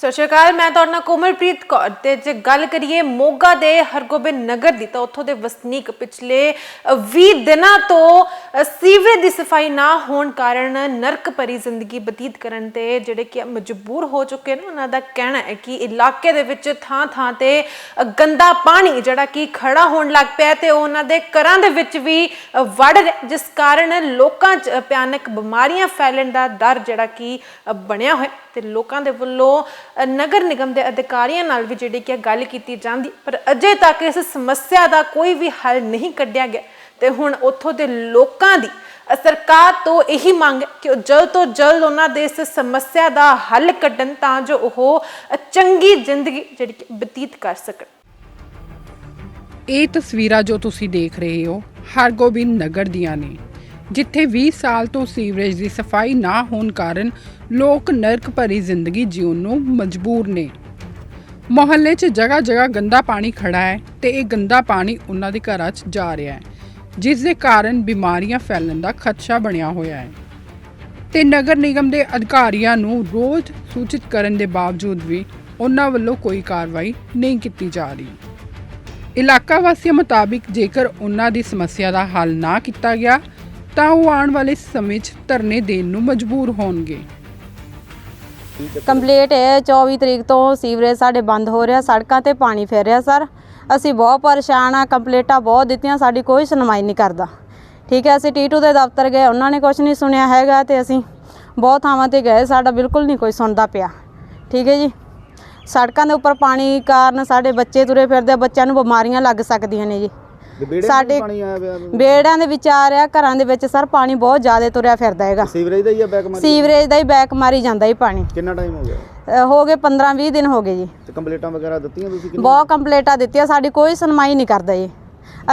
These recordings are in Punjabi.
ਸਤਿ ਸ਼੍ਰੀ ਅਕਾਲ ਮੈਂ ਤੁਹਾਡੇ ਨਾਲ ਕੋਮਲਪ੍ਰੀਤ ਕੌਰ ਤੇ ਜੇ ਗੱਲ ਕਰੀਏ ਮੋਗਾ ਦੇ ਹਰਗੋਬਿੰਦ ਨਗਰ ਦੀ ਤਾਂ ਉੱਥੋਂ ਦੇ ਵਸਨੀਕ ਪਿਛਲੇ ਅ, 20 ਦਿਨਾਂ ਤੋਂ ਸੀਵਰੇਜ ਦੀ ਸਫ਼ਾਈ ਨਾ ਹੋਣ ਕਾਰਨ ਨਰਕ ਭਰੀ ਜ਼ਿੰਦਗੀ ਬਤੀਤ ਕਰਨ ਤੇ ਜਿਹੜੇ ਕਿ ਮਜਬੂਰ ਹੋ ਚੁੱਕੇ ਨੇ, ਉਹਨਾਂ ਦਾ ਕਹਿਣਾ ਹੈ ਕਿ ਇਲਾਕੇ ਦੇ ਵਿੱਚ ਥਾਂ-ਥਾਂ ਤੇ ਗੰਦਾ ਪਾਣੀ ਜਿਹੜਾ ਕਿ ਖੜਾ ਹੋਣ ਲੱਗ ਪਿਆ ਤੇ ਉਹ ਉਹਨਾਂ ਦੇ ਘਰਾਂ ਦੇ ਵਿੱਚ ਵੀ ਵੜ ਰਿਹਾ ਜਿਸ ਕਾਰਨ ਲੋਕਾਂ 'ਚ ਭਿਆਨਕ ਬਿਮਾਰੀਆਂ ਫੈਲਣ ਦਾ ਡਰ ਜਿਹੜਾ ਕਿ ਬਣਿਆ ਹੋਇਆ ਤੇ ਲੋਕਾਂ ਦੇ ਵੱਲੋਂ ਨਗਰ ਨਿਗਮ ਦੇ ਅਧਿਕਾਰੀਆਂ ਨਾਲ ਵੀ ਜਿਹੜੀ ਕਿ ਗੱਲ ਕੀਤੀ ਜਾਂਦੀ ਪਰ ਅਜੇ ਤੱਕ ਇਸ ਸਮੱਸਿਆ ਦਾ ਕੋਈ ਵੀ ਹੱਲ ਨਹੀਂ ਕੱਢਿਆ ਗਿਆ ਤੇ ਹੁਣ ਉੱਥੋਂ ਦੇ ਲੋਕ ਦੀ। ਅ, ਸਰਕਾਰ ਤੋਂ ਇਹੀ ਮੰਗ ਹੈ ਕਿ ਉਹ ਜਲਦ ਤੋਂ ਜਲਦ ਉਹਨਾਂ ਦੇ ਇਸ ਸਮੱਸਿਆ ਦਾ ਹੱਲ ਕੱਢਣ ਤਾਂ ਜੋ ਉਹ ਚੰਗੀ ਜ਼ਿੰਦਗੀ ਜਿਹੜੀ ਕਿ ਬਤੀਤ ਕਰ ਸਕਣ। ਇਹ ਤਸਵੀਰਾਂ ਜੋ ਤੁਸੀਂ ਦੇਖ ਰਹੇ ਹੋ ਹਰਗੋਬਿੰਦ ਨਗਰ ਦੀਆਂ ਨੇ ਜਿੱਥੇ 20 ਸਾਲ ਤੋਂ ਸੀਵਰੇਜ ਦੀ ਸਫ਼ਾਈ ਨਾ ਹੋਣ ਕਾਰਨ ਲੋਕ ਨਰਕ ਭਰੀ ਜ਼ਿੰਦਗੀ ਜਿਉਣ ਨੂੰ ਮਜਬੂਰ ਨੇ। ਮੁਹੱਲੇ 'ਚ ਜਗ੍ਹਾ ਜਗ੍ਹਾ ਗੰਦਾ ਪਾਣੀ ਖੜਾ ਹੈ ਤੇ ਇਹ ਗੰਦਾ ਪਾਣੀ ਉਹਨਾਂ ਦੇ ਘਰਾਂ 'ਚ ਜਾ ਰਿਹਾ ਹੈ। ਜਿਸ ਦੇ ਕਾਰਨ ਬਿਮਾਰੀਆਂ ਫੈਲਣ ਦਾ ਖਦਸ਼ਾ ਬਣਿਆ ਹੋਇਆ ਹੈ। ਤੇ ਨਗਰ ਨਿਗਮ ਦੇ ਅਧਿਕਾਰੀਆਂ ਨੂੰ ਰੋਜ਼ ਸੂਚਿਤ ਕਰਨ ਦੇ ਬਾਵਜੂਦ ਵੀ ਉਹਨਾਂ ਵੱਲੋਂ ਕੋਈ ਕਾਰਵਾਈ ਨਹੀਂ ਕੀਤੀ ਜਾ ਰਹੀ। ਇਲਾਕਾ ਵਾਸੀਆਂ ਮੁਤਾਬਿਕ ਜੇਕਰ ਉਹਨਾਂ ਦੀ ਸਮੱਸਿਆ ਦਾ ਹੱਲ ਨਾ ਕੀਤਾ ਗਿਆ, ਤਾਂ ਉਹ ਆਉਣ ਵਾਲੇ ਸਮੇਂ 'ਚ ਧਰਨੇ ਦੇਣ ਨੂੰ ਮਜਬੂਰ ਹੋਣਗੇ। ਕੰਪਲੀਟ ਹੈ 24 ਤਰੀਕ ਤੋਂ ਸੀਵਰੇਜ ਸਾਡੇ ਬੰਦ ਹੋ ਰਿਹਾ, ਸੜਕਾਂ ਤੇ ਪਾਣੀ ਫੇਰ ਰਿਹਾ, ਸਰ। ਅਸੀਂ ਬਹੁਤ ਪਰੇਸ਼ਾਨ ਆ ਕੰਪਲੀਟਾਂ ਬਹੁਤ ਦਿੱਤੀਆਂ ਸਾਡੀ ਕੋਈ ਸੁਣਵਾਈ ਨਹੀਂ ਕਰਦਾ। ਠੀਕ ਹੈ ਅਸੀਂ ਟੀਟੂ ਦੇ ਦਫ਼ਤਰ ਗਏ ਉਹਨਾਂ ਨੇ ਕੁਝ ਨਹੀਂ ਸੁਣਿਆ ਹੈਗਾ ਤੇ ਅਸੀਂ ਬਹੁਤ ਥਾਵਾਂ ਤੇ ਗਏ ਸਾਡਾ ਬਿਲਕੁਲ ਨਹੀਂ ਕੋਈ ਸੁਣਦਾ ਪਿਆ। ਠੀਕ ਹੈ ਜੀ? ਸੜਕਾਂ ਦੇ ਉੱਪਰ ਪਾਣੀ ਕਾਰਨ ਸਾਡੇ ਬੱਚੇ ਤੁਰੇ ਫਿਰਦੇ ਬੱਚਿਆਂ ਨੂੰ ਬਿਮਾਰੀਆਂ ਲੱਗ ਸਕਦੀਆਂ ਨੇ ਜੀ। ਸਾਡੇ ਬੇੜਾਂ ਦੇ ਵਿੱਚ ਆ ਰਿਹਾ ਘਰਾਂ ਦੇ ਵਿੱਚ ਸਰ ਪਾਣੀ ਬਹੁਤ ਜ਼ਿਆਦਾ ਤੁਰਿਆ ਫਿਰਦਾ ਹੈਗਾ। ਸੀਵਰੇਜ ਦਾ ਹੀ ਬੈਕ ਮਾਰੀ ਸੀਵਰੇਜ ਦਾ ਹੀ ਬੈਕ ਮਾਰੀ ਜਾਂਦਾ ਹੀ ਪਾਣੀ। ਕਿੰਨਾ ਟਾਈਮ ਹੋ ਗਿਆ? ਅ, ਹੋ ਗਏ 15 20 ਦਿਨ ਹੋ ਗਏ ਜੀ। ਤੇ ਕੰਪਲੀਟਾਂ ਵਗੈਰਾ ਦਿੱਤੀਆਂ ਤੁਸੀਂ ਕਿੰਨੀ ਬਹੁਤ ਕੰਪਲੇਂਟਾਂ ਦਿੱਤੀਆਂ ਸਾਡੀ ਕੋਈ ਸੁਣਵਾਈ ਨਹੀਂ ਕਰਦਾ ਜੀ।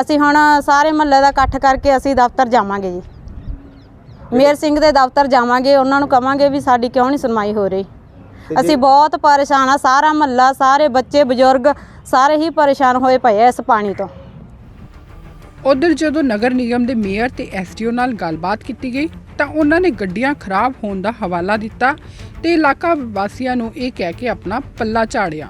ਅਸੀਂ ਹੁਣ ਸਾਰੇ ਮਹੱਲੇ ਦਾ ਇਕੱਠ ਕਰਕੇ ਅਸੀਂ ਦਫ਼ਤਰ ਜਾਵਾਂਗੇ ਜੀ। ਮੇਰ ਸਿੰਘ ਦੇ ਦਫ਼ਤਰ ਜਾਵਾਂਗੇ ਉਹਨਾਂ ਨੂੰ ਕਵਾਂਗੇ ਵੀ ਸਾਡੀ ਕਿਉਂ ਨਹੀਂ ਸੁਣਵਾਈ ਹੋ ਰਹੀ। ਅਸੀਂ ਬਹੁਤ ਪਰੇਸ਼ਾਨ ਆ ਸਾਰਾ ਮਹੱਲਾ ਸਾਰੇ ਬੱਚੇ ਬਜ਼ੁਰਗ ਸਾਰੇ ਹੀ ਪਰੇਸ਼ਾਨ ਹੋਏ ਪਏ ਆ ਇਸ ਪਾਣੀ ਤੋਂ। ਉਧਰ ਜਦੋਂ ਨਗਰ ਨਿਗਮ ਦੇ ਮੇਅਰ ਤੇ ਐਸਡੀਓ ਨਾਲ ਗੱਲਬਾਤ ਕੀਤੀ ਗਈ ਤਾਂ ਉਹਨਾਂ ਨੇ ਗੱਡੀਆਂ ਖਰਾਬ ਹੋਣ ਦਾ ਹਵਾਲਾ ਦਿੱਤਾ ਤੇ ਇਲਾਕਾ ਵਾਸੀਆਂ ਨੂੰ ਇਹ ਕਹਿ ਕੇ ਆਪਣਾ ਪੱਲਾ ਝਾੜਿਆ।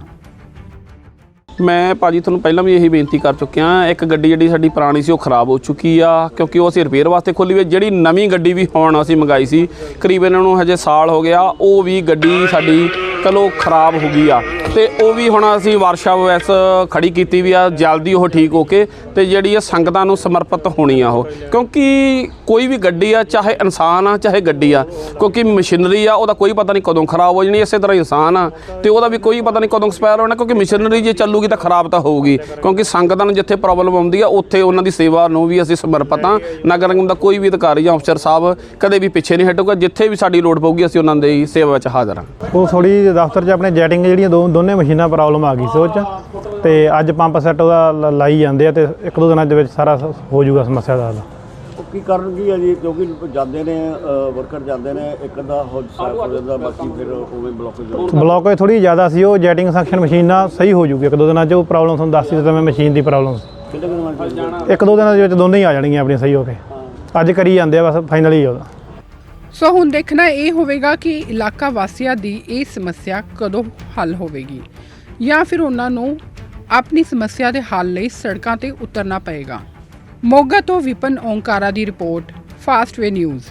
ਮੈਂ ਭਾਜੀ ਤੁਹਾਨੂੰ ਪਹਿਲਾਂ ਵੀ ਇਹੀ ਬੇਨਤੀ ਕਰ ਚੁੱਕਿਆ ਇੱਕ ਗੱਡੀ ਜਿਹੜੀ ਸਾਡੀ ਪੁਰਾਣੀ ਸੀ ਉਹ ਖਰਾਬ ਹੋ ਚੁੱਕੀ ਆ, ਕਿਉਂਕਿ ਉਹ ਅਸੀਂ ਰਿਪੇਅਰ ਵਾਸਤੇ ਖੋਲੀ ਹੋਈ ਜਿਹੜੀ ਨਵੀਂ ਗੱਡੀ ਵੀ ਹੁਣ ਅਸੀਂ ਮੰਗਾਈ ਸੀ ਕਰੀਬ ਇਹਨਾਂ ਨੂੰ ਹਜੇ ਸਾਲ ਹੋ ਗਿਆ, ਉਹ ਵੀ ਗੱਡੀ ਸਾਡੀ ਚਲੋ ਖਰਾਬ ਹੋ ਗਈ ਆ। ਤੇ ਉਹ ਵੀ ਹੁਣ ਅਸੀਂ ਵਰਕਸ਼ਾਪ ਵੈਸ ਖੜੀ ਕੀਤੀ ਵੀ ਆ, ਜਲਦੀ ਉਹ ਠੀਕ ਹੋ ਕੇ ਤੇ ਜਿਹੜੀ ਆ ਸੰਗਤਾਂ ਨੂੰ ਸਮਰਪਿਤ ਹੋਣੀ ਆ ਉਹ। ਕਿਉਂਕਿ ਕੋਈ ਵੀ ਗੱਡੀ ਆ, ਚਾਹੇ ਇਨਸਾਨ ਆ, ਚਾਹੇ ਗੱਡੀ ਆ, ਕਿਉਂਕਿ ਮਸ਼ੀਨਰੀ ਆ, ਉਹਦਾ ਕੋਈ ਪਤਾ ਨਹੀਂ ਕਦੋਂ ਖਰਾਬ ਹੋ ਜਾਣੀ, ਇਸੇ ਤਰ੍ਹਾਂ ਇਨਸਾਨ ਆ। ਤੇ ਉਹਦਾ ਵੀ ਕੋਈ ਪਤਾ ਨਹੀਂ ਕਦੋਂ ਐਕਸਪਾਇਰ ਹੋਣਾ, ਕਿਉਂਕਿ ਮਸ਼ੀਨਰੀ ਜੇ ਚੱਲੂਗੀ ਤਾਂ ਖਰਾਬ ਤਾਂ ਹੋਊਗੀ। ਕਿਉਂਕਿ ਸੰਗਤਾਂ ਨੂੰ ਜਿੱਥੇ ਪ੍ਰੋਬਲਮ ਆਉਂਦੀ ਆ, ਉੱਥੇ ਉਹਨਾਂ ਦੀ ਸੇਵਾ ਨੂੰ ਵੀ ਅਸੀਂ ਸਮਰਪਿਤ ਆ। ਨਗਰ ਨਿਗਮ ਦਾ ਕੋਈ ਵੀ ਅਧਿਕਾਰੀ ਜਾਂ ਅਫਸਰ ਸਾਹਿਬ ਕਦੇ ਵੀ ਪਿੱਛੇ ਨਹੀਂ ਹਟੂਗਾ, ਜਿੱਥੇ ਵੀ ਸਾਡੀ ਲੋੜ ਪਊਗੀ, ਅਸੀਂ ਉਹਨਾਂ ਦੀ ਸੇਵਾ ਵਿੱਚ ਹਾਜ਼ਰ ਹਾਂ ਉਹ ਥੋੜੀ ਦਫ਼ਤਰ 'ਚ ਆਪਣੇ ਜੈਟਿੰਗ ਜਿਹੜੀਆਂ ਦੋ ਦੋਨੇ ਮਸ਼ੀਨਾਂ ਪ੍ਰੋਬਲਮ ਆ ਗਈ ਸੀ ਉਹ 'ਚ। ਤੇ ਅੱਜ ਪੰਪ ਸੈੱਟ ਉਹਦਾ ਲਾਈ ਜਾਂਦੇ ਆ ਤੇ ਇੱਕ ਦੋ ਦਿਨਾਂ ਦੇ ਵਿੱਚ ਸਾਰਾ ਹੋ ਜਾਊਗਾ ਸਮੱਸਿਆ ਦਾ ਹੱਲ। ਕੀ ਕਾਰਨ ਕੀ ਹੈ ਜੀ? ਕਿਉਂਕਿ ਜਾਂਦੇ ਨੇ ਵਰਕਰ ਜਾਂਦੇ ਨੇ ਇੱਕ ਦਾ ਹੋ ਜਾਂਦਾ ਬਾਕੀ ਫਿਰ ਉਵੇਂ ਬਲੌਕੇਜ ਹੋ ਬਲੌਕ ਥੋੜੀ ਜ਼ਿਆਦਾ ਸੀ ਉਹ ਜੈਟਿੰਗ ਸੈਕਸ਼ਨ ਮਸ਼ੀਨ ਨਾਲ ਸਹੀ ਹੋ ਜਾਊਗੀ। ਇੱਕ ਦੋ ਦਿਨਾਂ 'ਚ ਉਹ ਪ੍ਰੋਬਲਮ ਤੁਹਾਨੂੰ ਦੱਸ ਦਿੱਤਾ ਮੈਂ ਮਸ਼ੀਨ ਦੀ ਪ੍ਰੋਬਲਮ ਇੱਕ ਦੋ ਦਿਨਾਂ ਦੇ ਵਿੱਚ ਦੋਨੇ ਹੀ ਆ ਜਾਣਗੀਆਂ ਆਪਣੀਆਂ ਸਹੀ ਹੋ ਕੇ। ਅੱਜ ਕਰੀ ਜਾਂਦੇ ਆ ਬਸ ਫਾਈਨਲੀ ਆ ਉਹਦਾ। ਸੋ ਹੁਣ ਦੇਖਣਾ ਇਹ ਹੋਵੇਗਾ ਕਿ ਇਲਾਕਾ ਵਾਸੀਆਂ ਦੀ ਇਹ ਸਮੱਸਿਆ ਕਦੋਂ ਹੱਲ ਹੋਵੇਗੀ ਜਾਂ ਫਿਰ ਉਹਨਾਂ ਨੂੰ ਆਪਣੀ ਸਮੱਸਿਆ ਦੇ ਹੱਲ ਲਈ ਸੜਕਾਂ ਤੇ ਉਤਰਨਾ ਪਏਗਾ। ਮੋਗਾ ਤੋਂ ਵਿਪਨ ਓਂਕਾਰਾ ਦੀ ਰਿਪੋਰਟ ਫਾਸਟਵੇ ਨਿਊਜ਼